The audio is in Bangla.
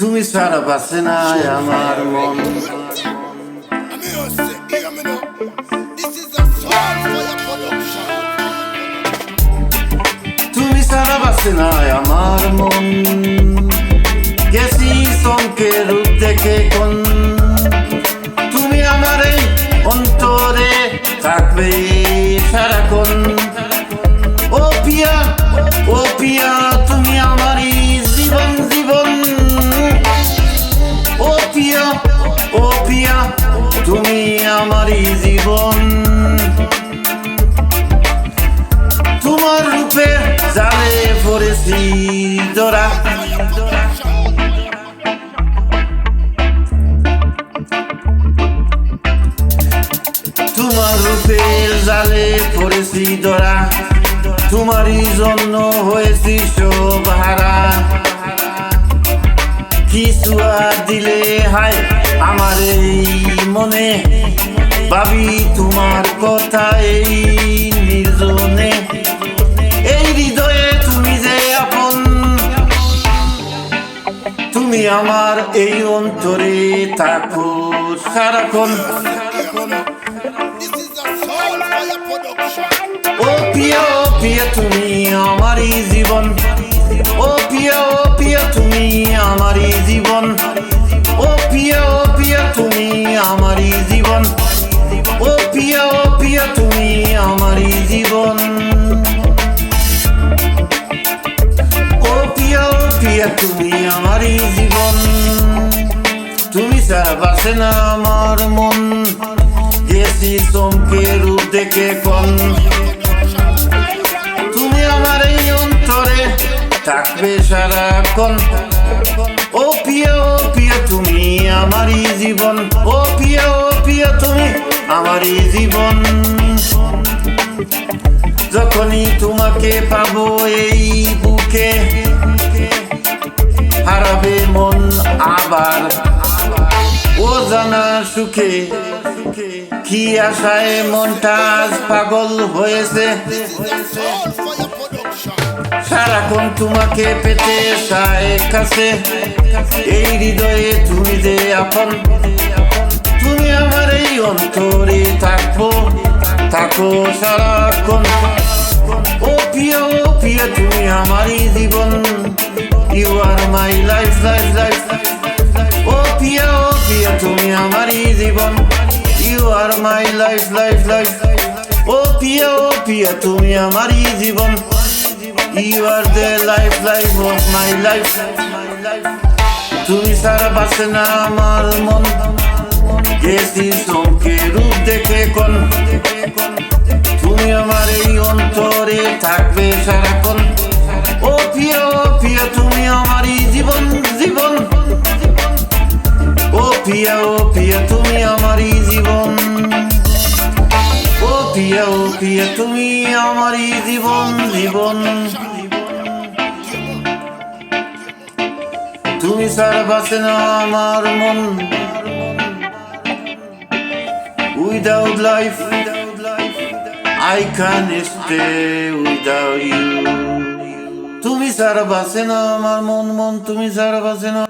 তুমি সারা বাসে না আমার মন. তুমি সারা বাসে না আমার মন। গেছি চমকে রূপ দেখে কোন। তুমি আমার অন্তরে থাকবে সারাক্ষণ। আমারই জীবন। তোমার রূপে জালে পড়েছি জোড়া। তোমার রূপে জালে পড়েছি দরা তোমারই জন্য হয়েছি হারা কিছু দিলে হায় আমার এই মনে, ভাবি তোমার কথা এই নির্জনে। এই হৃদয়ে তুমি যে আপন, তুমি আমার এই অন্তরে থাকো সারাক্ষণ. ও পিয়া ও পিয়া তুমি আমারই জীবন। ও পিয়া ও পিয়া তুমি আমারই জীবন। জীবন। তুমি ছাড়া বাসে না আমার মন। গেছি চমকে রূপ দেখে কন তুমি আমার এই অন্তরে থাকবে সারাক্ষণ। ও পিয়া ও পিয়া তুমি আমারই জীবন। ও পিয়া ও পিয়া তুমি আমারই জীবন। যখনই তোমাকে পাবো এই বুকে সুখে কি আশায় মনটা আজ পাগল হয়েছে. সারাক্ষণ তোমাকে পেতে চায় কাছে এই হৃদয়ে তুমি যে আপন তুমি আমার এই অন্তরে থাকব থাকো সারাক্ষণ ও প্রিয় ও প্রিয় তুমি আমারই জীবন you are my life life life ও প্রিয় প্রিয় তুমি আমারই জীবন। You are my life life life ও প্রিয় ও প্রিয় তুমি আমারই জীবন। You are the life life of my life তুমি সারা বাসে না আমার মন। গেছি চমকে রূপ দেখে কোন। তুমি আমার এই অন্তরে থাকবে সারাক্ষণ। ও প্রিয় ও প্রিয় তুমি আমারই জীবন। জীবন ও প্রিয় তুমি আমারই জীবন। ও প্রিয় ও প্রিয় তুমি আমারই জীবন জীবন। তুমি সারা বাসে না আমার মন। Without life, I can't stay without you. তুমি সারা বাসে না আমার মন মন তুমি সারা বাসে না।